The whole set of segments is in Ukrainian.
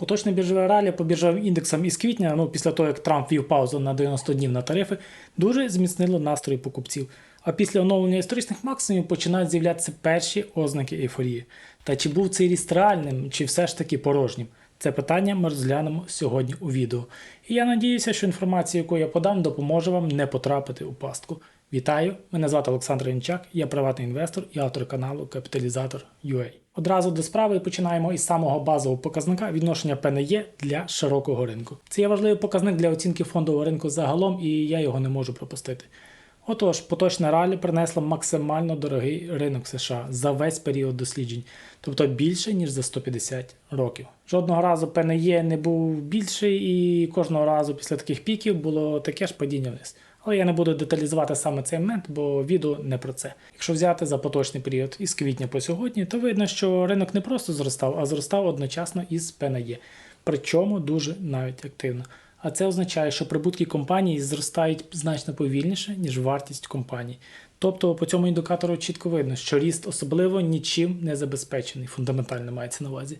Поточне біржове ралі по біржовим індексам із квітня, ну після того як Трамп вів паузу на 90 днів на тарифи, дуже зміцнило настрої покупців. А після оновлення історичних максимумів починають з'являтися перші ознаки ейфорії. Та чи був цей ріст реальним, чи все ж таки порожнім? Це питання ми розглянемо сьогодні у відео. І я надіюся, що інформація, яку я подам, допоможе вам не потрапити у пастку. Вітаю! Мене звати Олександр Янчак, я приватний інвестор і автор каналу Капіталізатор UA. Одразу до справи починаємо із самого базового показника відношення ПНЄ для широкого ринку. Це є важливий показник для оцінки фондового ринку загалом, і я його не можу пропустити. Отож, поточне ралі принесло максимально дорогий ринок США за весь період досліджень, тобто більше ніж за 150 років. Жодного разу ПНЄ не був більший, і кожного разу після таких піків було таке ж падіння вниз. Але я не буду деталізувати саме цей момент, бо відео не про це. Якщо взяти за поточний період із квітня по сьогодні, то видно, що ринок не просто зростав, а зростав одночасно із ПНЄ. Причому дуже навіть активно. А це означає, що прибутки компанії зростають значно повільніше, ніж вартість компанії. Тобто по цьому індикатору чітко видно, що ріст особливо нічим не забезпечений, фундаментально мається на увазі.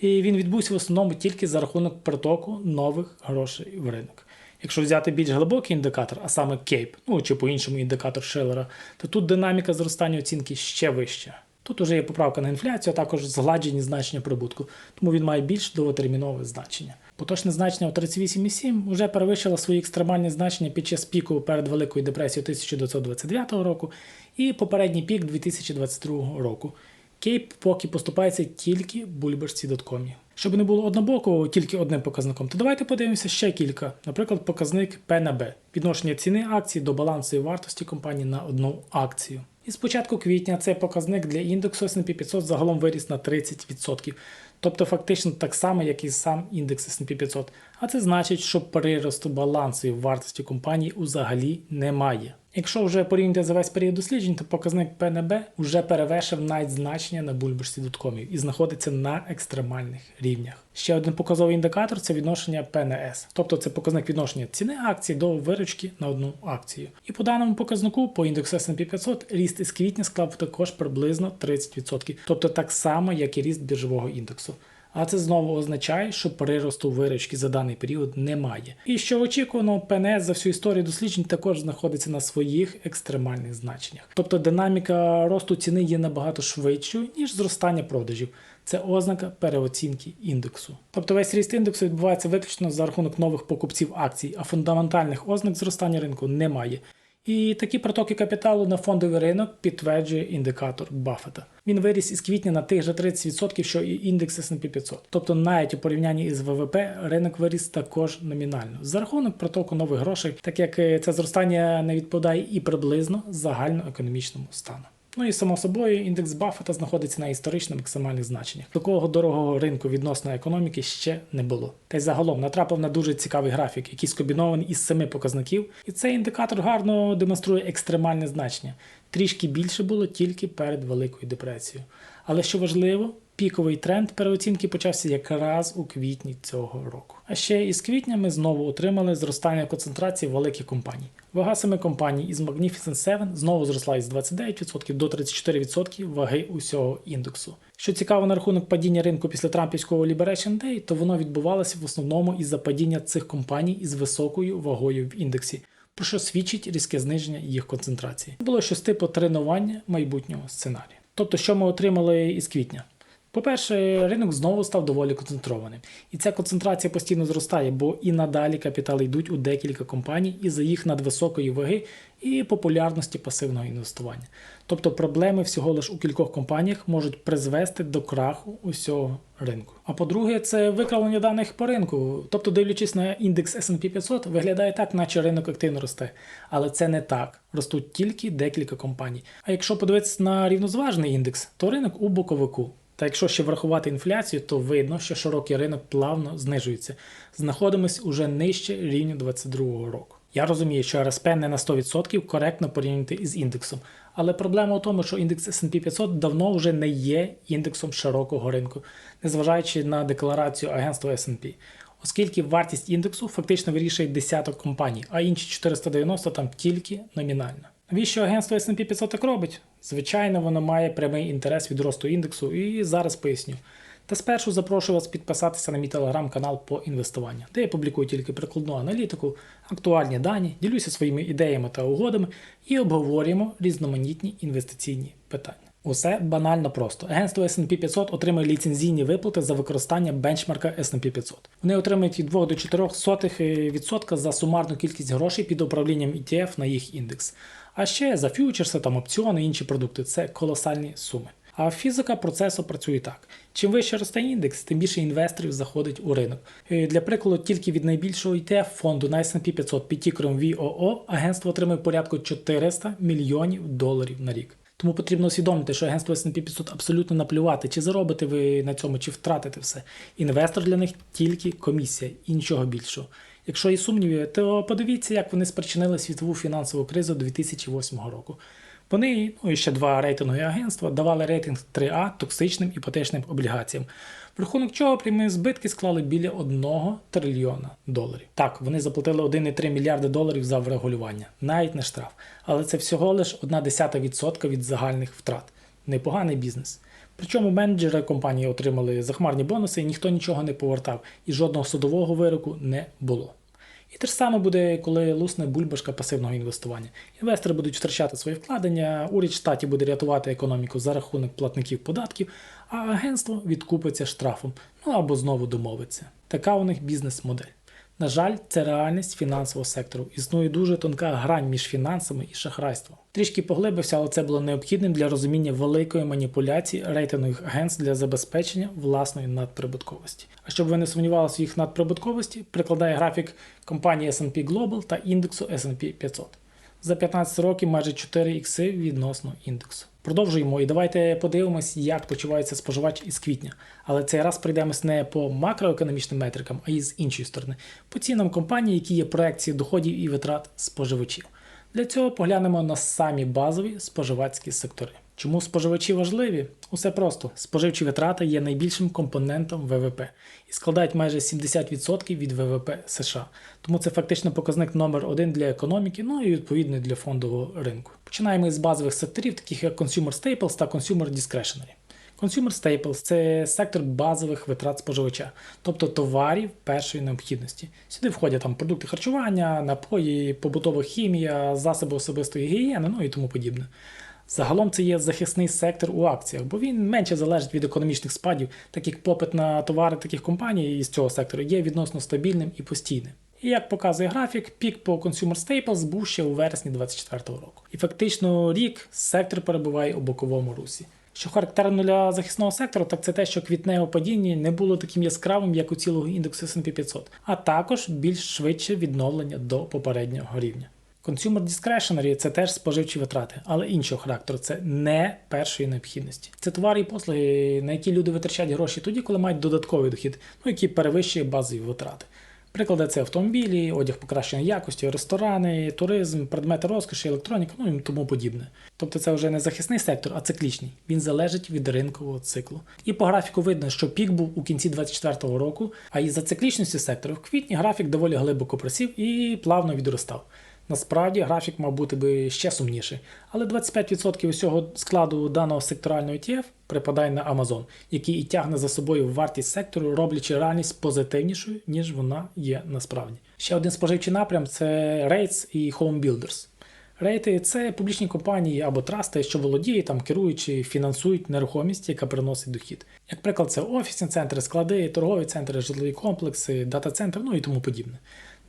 І він відбувся в основному тільки за рахунок притоку нових грошей в ринок. Якщо взяти більш глибокий індикатор, а саме Кейп, ну чи по-іншому індикатор Шиллера, то тут динаміка зростання оцінки ще вища. Тут уже є поправка на інфляцію, а також згладжені значення прибутку, тому він має більш довготермінове значення. Поточне значення у 38,7 вже перевищило свої екстремальні значення під час піку перед Великою депресією 1929 року і попередній пік 2022 року. Кейп поки поступається тільки бульбашці доткомі. Щоб не було однобоко тільки одним показником, то давайте подивимося ще кілька. Наприклад, показник P на B – відношення ціни акції до балансової вартості компанії на одну акцію. І з початку квітня цей показник для індексу S&P 500 загалом виріс на 30%. Тобто фактично так само, як і сам індекс S&P 500. А це значить, що приросту балансової вартості компанії взагалі немає. Якщо вже порівняти за весь період досліджень, то показник B вже перевершив навіть значення на бульбашці доткомів і знаходиться на екстремальних рівнях. Ще один показовий індикатор це відношення S, тобто це показник відношення ціни акції до виручки на одну акцію. І по даному показнику по індексу S&P 500 ріст із квітня склав також приблизно 30%, тобто так само, як і ріст біржового індексу. А це знову означає, що приросту виручки за даний період немає. І що очікувано, ПНС за всю історію досліджень також знаходиться на своїх екстремальних значеннях. Тобто динаміка росту ціни є набагато швидшою, ніж зростання продажів. Це ознака переоцінки індексу. Тобто весь ріст індексу відбувається виключно за рахунок нових покупців акцій, а фундаментальних ознак зростання ринку немає. І такі протоки капіталу на фондовий ринок підтверджує індикатор Баффета. Він виріс із квітня на тих же 30%, що і індекс S&P 500. Тобто навіть у порівнянні із ВВП ринок виріс також номінально за рахунок протоку нових грошей, так як е, це зростання не відповідає і приблизно загальноекономічному стану. Ну і само собою індекс Баффета знаходиться на історично максимальних значеннях. Такого дорогого ринку відносно економіки ще не було. Та й загалом натрапив на дуже цікавий графік, який скомбінований із семи показників, і цей індикатор гарно демонструє екстремальне значення. Трішки більше було тільки перед Великою депресією. Але що важливо, піковий тренд переоцінки почався якраз у квітні цього року. А ще із квітня ми знову отримали зростання концентрації великих компаній. Вага семи компаній із Magnificent 7 знову зросла із 29% до 34% ваги усього індексу. Що цікаво на рахунок падіння ринку після Трампівського Liberation Day, то воно відбувалося в основному із-за падіння цих компаній із високою вагою в індексі, про що свідчить різке зниження їх концентрації. Було щось типу тренування майбутнього сценарію. Тобто, що ми отримали із квітня? По-перше, ринок знову став доволі концентрованим. І ця концентрація постійно зростає, бо і надалі капітали йдуть у декілька компаній із-за їх надвисокої ваги і популярності пасивного інвестування. Тобто проблеми всього лише у кількох компаніях можуть призвести до краху усього ринку. А по-друге, це викривлення даних по ринку. Тобто, дивлячись на індекс S&P 500, виглядає так, наче ринок активно росте. Але це не так. Ростуть тільки декілька компаній. А якщо подивитися на рівнозважний індекс, то ринок у боковику. Та якщо ще врахувати інфляцію, то видно, що широкий ринок плавно знижується. Знаходимось уже нижче рівня 2022 року. Я розумію, що РСП не на 100% коректно порівняти із індексом, але проблема у тому, що індекс S&P 500 давно вже не є індексом широкого ринку, незважаючи на декларацію агентства S&P. Оскільки вартість індексу фактично вирішує десяток компаній, а інші 490 там тільки номінально. Навіщо агентство S&P 500 так робить? Звичайно, воно має прямий інтерес від росту індексу, і зараз поясню. Та спершу запрошую вас підписатися на мій телеграм-канал по інвестуванню, де я публікую тільки прикладну аналітику, актуальні дані, ділюся своїми ідеями та угодами і обговорюємо різноманітні інвестиційні питання. Усе банально просто. Агентство S&P 500 отримує ліцензійні виплати за використання бенчмарка S&P 500. Вони отримують від 2 до 4 сотих відсотка за сумарну кількість грошей під управлінням ETF на їх індекс. А ще за фьючерси, там опціони і інші продукти це колосальні суми. А фізика процесу працює так: чим вище росте індекс, тим більше інвесторів заходить у ринок. Е, Для прикладу, тільки від найбільшого ETF фонду на S&P 500 під тікером VOO агентство отримує порядку 400 мільйонів доларів на рік. Тому потрібно усвідомити, що агентство S&P 500 абсолютно наплювати, чи заробите ви на цьому, чи втратите все. Інвестор для них тільки комісія і нічого більшого. Якщо є сумніви, то подивіться, як вони спричинили світову фінансову кризу 2008 року. Вони, ну і ще два рейтингові агентства, давали рейтинг 3А токсичним іпотечним облігаціям, в рахунок чого прямі збитки склали біля 1 трильйона доларів. Так, вони заплатили 1,3 мільярди доларів за врегулювання, навіть не штраф. Але це всього лиш 1,1% відсотка від загальних втрат. Непоганий бізнес. Причому менеджери компанії отримали захмарні бонуси, і ніхто нічого не повертав, і жодного судового вироку не було. І те ж саме буде, коли лусне бульбашка пасивного інвестування. Інвестори будуть втрачати свої вкладення, уряд штаті буде рятувати економіку за рахунок платників податків, а агентство відкупиться штрафом, ну або знову домовиться. Така у них бізнес-модель. На жаль, це реальність фінансового сектору. Існує дуже тонка грань між фінансами і шахрайством. Трішки поглибився, але це було необхідним для розуміння великої маніпуляції рейтингових агентств для забезпечення власної надприбутковості. А щоб ви не сумнівалися в їх надприбутковості, прикладає графік компанії S&P Global та індексу S&P 500. За 15 років майже 4 ікси відносно індексу. Продовжуємо і давайте подивимось, як почувається споживач із квітня. Але цей раз прийдемось не по макроекономічним метрикам, а й з іншої сторони, по цінам компаній, які є проекції доходів і витрат споживачів. Для цього поглянемо на самі базові споживацькі сектори. Чому споживачі важливі? Усе просто. Споживчі витрати є найбільшим компонентом ВВП і складають майже 70% від ВВП США. Тому це фактично показник номер один для економіки, ну і відповідно для фондового ринку. Починаємо з базових секторів, таких як Consumer Staples та Consumer Discretionary. Consumer Staples – це сектор базових витрат споживача, тобто товарів першої необхідності. Сюди входять там продукти харчування, напої, побутова хімія, засоби особистої гігієни, ну і тому подібне. Загалом це є захисний сектор у акціях, бо він менше залежить від економічних спадів, так як попит на товари таких компаній із цього сектору є відносно стабільним і постійним. І як показує графік, пік по Consumer Staples був ще у вересні 2024 року. І фактично рік сектор перебуває у боковому русі. Що характерно для захисного сектору, так це те, що квітневе падіння не було таким яскравим, як у цілого індексу S&P 500, а також більш швидше відновлення до попереднього рівня. Consumer Discretionary – це теж споживчі витрати, але іншого характеру це не першої необхідності. Це товари і послуги, на які люди витрачають гроші тоді, коли мають додатковий дохід, ну які перевищує базові витрати. Приклади це автомобілі, одяг покращеної якості, ресторани, туризм, предмети розкоші, електроніка, ну і тому подібне. Тобто це вже не захисний сектор, а циклічний. Він залежить від ринкового циклу. І по графіку видно, що пік був у кінці 2024 року, а із за циклічності сектору в квітні графік доволі глибоко просів і плавно відростав. Насправді графік мав бути би ще сумніший, але 25% усього складу даного секторального ETF припадає на Amazon, який і тягне за собою вартість сектору, роблячи реальність позитивнішою, ніж вона є насправді. Ще один споживчий напрям це REITs і Home Builders. Рейти це публічні компанії або трасти, що володіють, там керують чи фінансують нерухомість, яка приносить дохід. Як приклад, це офісні центри, склади, торгові центри, житлові комплекси, дата-центри, ну і тому подібне.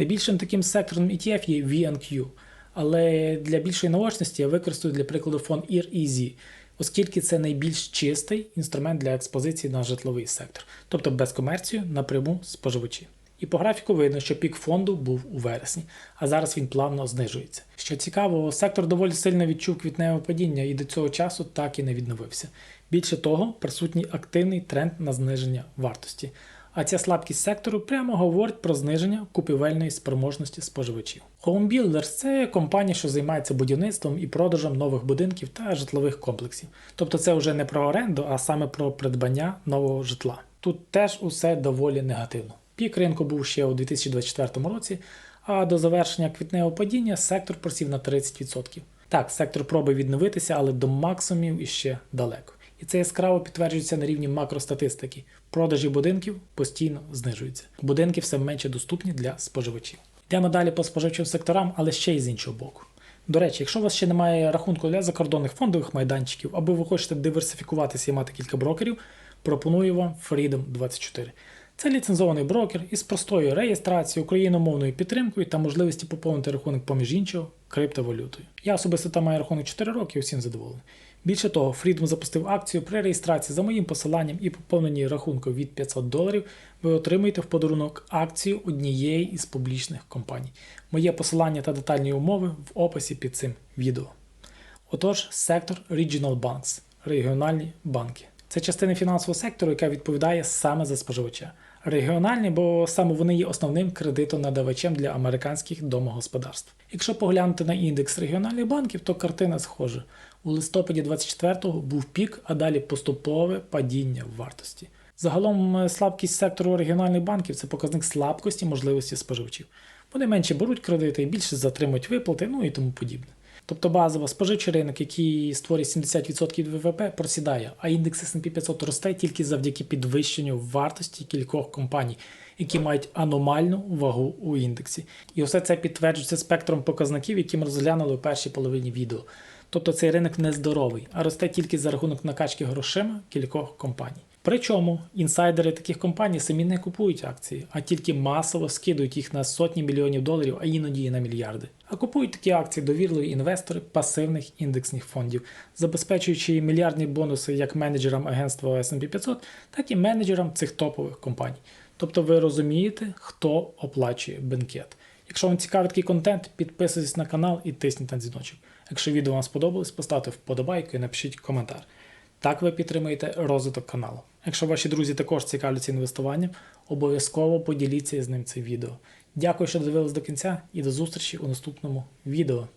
Найбільшим таким сектором ETF є VNQ, але для більшої наочності я використаю для прикладу фонд EREZ, оскільки це найбільш чистий інструмент для експозиції на житловий сектор, тобто без комерцію напряму споживачі. І по графіку видно, що пік фонду був у вересні, а зараз він плавно знижується. Що цікаво, сектор доволі сильно відчув квітневе падіння і до цього часу так і не відновився. Більше того, присутній активний тренд на зниження вартості. А ця слабкість сектору прямо говорить про зниження купівельної спроможності споживачів. Homebuilders – це компанія, що займається будівництвом і продажем нових будинків та житлових комплексів. Тобто це вже не про оренду, а саме про придбання нового житла. Тут теж усе доволі негативно. Пік ринку був ще у 2024 році, а до завершення квітневого падіння сектор просів на 30%. Так, сектор пробує відновитися, але до максимумів іще далеко. І це яскраво підтверджується на рівні макростатистики. Продажі будинків постійно знижуються. Будинки все менше доступні для споживачів. Йдемо далі по споживчим секторам, але ще й з іншого боку. До речі, якщо у вас ще немає рахунку для закордонних фондових майданчиків, або ви хочете диверсифікуватися і мати кілька брокерів, пропоную вам Freedom 24. Це ліцензований брокер із простою реєстрацією, україномовною підтримкою та можливості поповнити рахунок поміж іншого криптовалютою. Я особисто там маю рахунок 4 роки і всім задоволений. Більше того, Freedom запустив акцію при реєстрації за моїм посиланням і поповненні рахунку від 500 доларів. Ви отримаєте в подарунок акцію однієї із публічних компаній. Моє посилання та детальні умови в описі під цим відео. Отож, сектор Regional Banks регіональні банки. Це частина фінансового сектору, яка відповідає саме за споживача. Регіональні, бо саме вони є основним кредитонадавачем для американських домогосподарств. Якщо поглянути на індекс регіональних банків, то картина схожа. У листопаді 24-го був пік, а далі поступове падіння в вартості. Загалом е, слабкість сектору регіональних банків це показник слабкості можливості споживачів. Вони менше беруть кредити більше затримують виплати, ну і тому подібне. Тобто базово споживчий ринок, який створює 70% ВВП, просідає, а індекс S&P 500 росте тільки завдяки підвищенню вартості кількох компаній, які мають аномальну вагу у індексі. І все це підтверджується спектром показників, які ми розглянули у першій половині відео. Тобто цей ринок нездоровий, а росте тільки за рахунок накачки грошима кількох компаній. Причому інсайдери таких компаній самі не купують акції, а тільки масово скидують їх на сотні мільйонів доларів, а іноді і на мільярди. А купують такі акції довірливі інвестори пасивних індексних фондів, забезпечуючи мільярдні бонуси як менеджерам агентства S&P 500, так і менеджерам цих топових компаній. Тобто ви розумієте, хто оплачує бенкет. Якщо вам цікавий такий контент, підписуйтесь на канал і тисніть на дзвіночок. Якщо відео вам сподобалось, поставте вподобайку і напишіть коментар. Так ви підтримуєте розвиток каналу. Якщо ваші друзі також цікавляться інвестуванням, обов'язково поділіться з ним цим відео. Дякую, що дивились до кінця і до зустрічі у наступному відео.